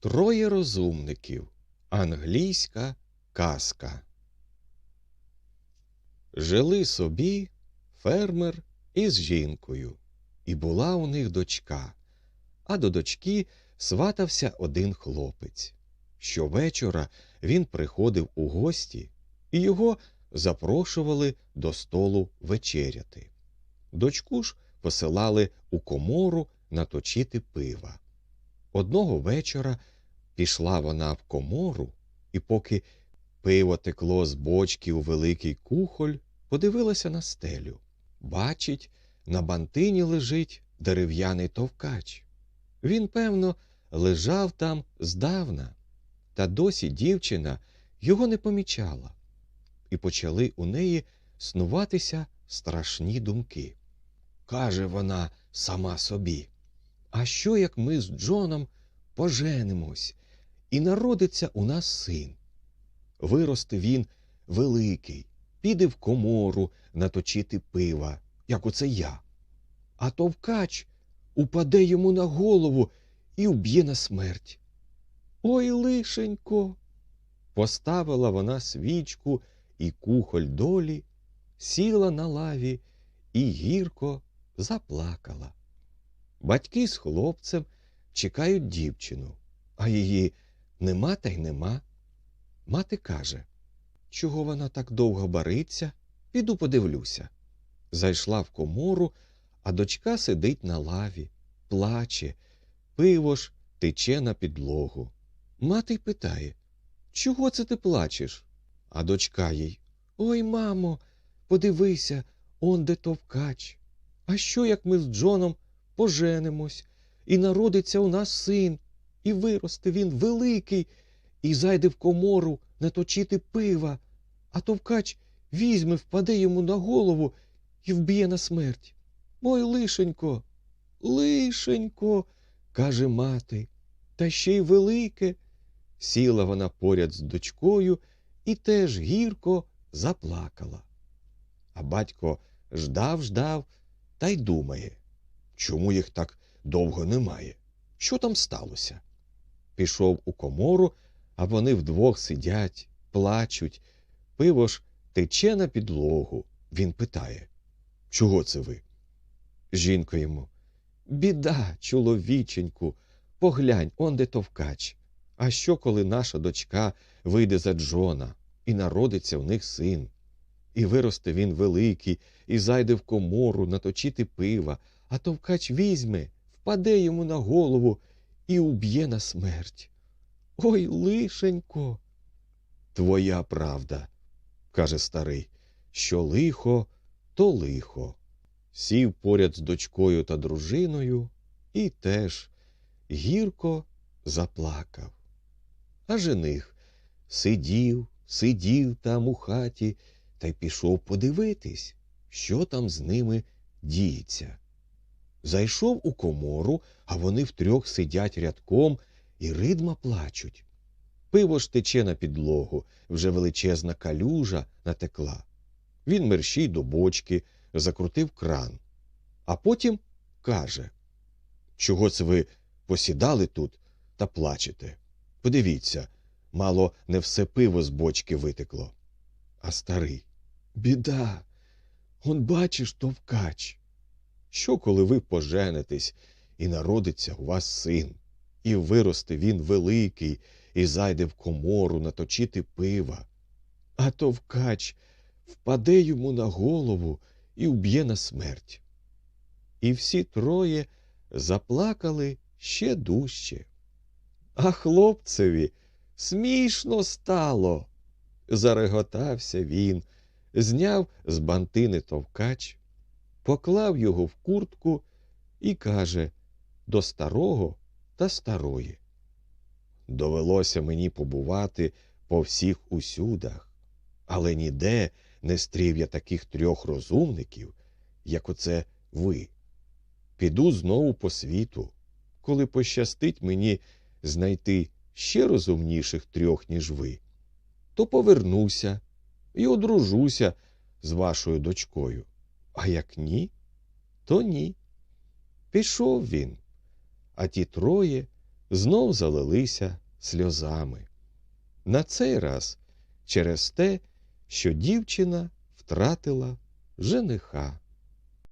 Троє розумників. Англійська казка. Жили собі фермер із жінкою, і була у них дочка, а до дочки сватався один хлопець. Щовечора він приходив у гості, і його запрошували до столу вечеряти. Дочку ж посилали у комору наточити пива. Одного вечора пішла вона в комору, і поки пиво текло з бочки у великий кухоль, подивилася на стелю. Бачить, на бантині лежить дерев'яний товкач. Він, певно, лежав там здавна, та досі дівчина його не помічала, і почали у неї снуватися страшні думки. Каже вона сама собі. А що як ми з Джоном поженимось, і народиться у нас син? Виросте він великий, піде в комору наточити пива, як оце я. А товкач упаде йому на голову і вб'є на смерть. Ой, лишенько. Поставила вона свічку і кухоль долі, сіла на лаві і гірко заплакала. Батьки з хлопцем чекають дівчину, а її нема та й нема. Мати каже, чого вона так довго бариться, піду подивлюся. Зайшла в комору, а дочка сидить на лаві, плаче, пиво ж тече на підлогу. Мати й питає Чого це ти плачеш? А дочка їй Ой, мамо, подивися, он де товкач. А що, як ми з Джоном поженимось, і народиться у нас син, і виросте він великий, і зайде в комору наточити пива, а товкач візьме, впаде йому на голову і вб'є на смерть. Ой, лишенько, лишенько, каже мати, та ще й велике. Сіла вона поряд з дочкою і теж гірко заплакала. А батько ждав, ждав та й думає, чому їх так довго немає? Що там сталося? Пішов у комору, а вони вдвох сидять, плачуть, пиво ж тече на підлогу. Він питає Чого це ви? Жінка йому. Біда, чоловіченьку, поглянь, он де товкач. А що, коли наша дочка вийде за Джона і народиться в них син? І виросте він великий, і зайде в комору наточити пива, а товкач візьме, впаде йому на голову і уб'є на смерть. Ой, лишенько. Твоя правда, каже старий, що лихо, то лихо. Сів поряд з дочкою та дружиною і теж гірко заплакав. А жених сидів, сидів там у хаті та й пішов подивитись, що там з ними діється. Зайшов у комору, а вони втрьох сидять рядком і ридма плачуть. Пиво ж тече на підлогу, вже величезна калюжа натекла. Він мерщій до бочки, закрутив кран, а потім каже Чого це ви посідали тут та плачете? Подивіться, мало не все пиво з бочки витекло. А старий біда. Он бачиш, товкач. Що, коли ви поженитесь, і народиться у вас син, і виросте він великий, і зайде в комору наточити пива, а товкач впаде йому на голову і вб'є на смерть. І всі троє заплакали ще дужче. А хлопцеві смішно стало. Зареготався він, зняв з бантини товкач, поклав його в куртку і каже до старого та старої. Довелося мені побувати по всіх усюдах, але ніде не стрів я таких трьох розумників, як оце ви. Піду знову по світу, коли пощастить мені знайти ще розумніших трьох, ніж ви, то повернуся і одружуся з вашою дочкою. А як ні, то ні. Пішов він, а ті троє знов залилися сльозами. На цей раз через те, що дівчина втратила жениха.